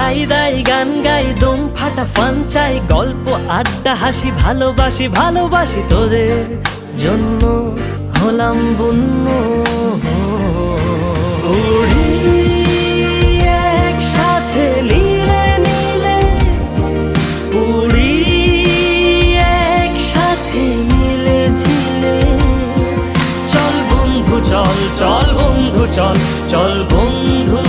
খাই দাই, গান গাই, দম ফাটা, ফান চাই, গল্প, আড্ডা, হাসি, ভালোবাসি ভালোবাসি তোদের জন্য হলাম বন্য। একসাথে লীলে নীলে, উড়ি একসাথে মিলে চল বন্ধু, চল চল বন্ধু, চল চল বন্ধু।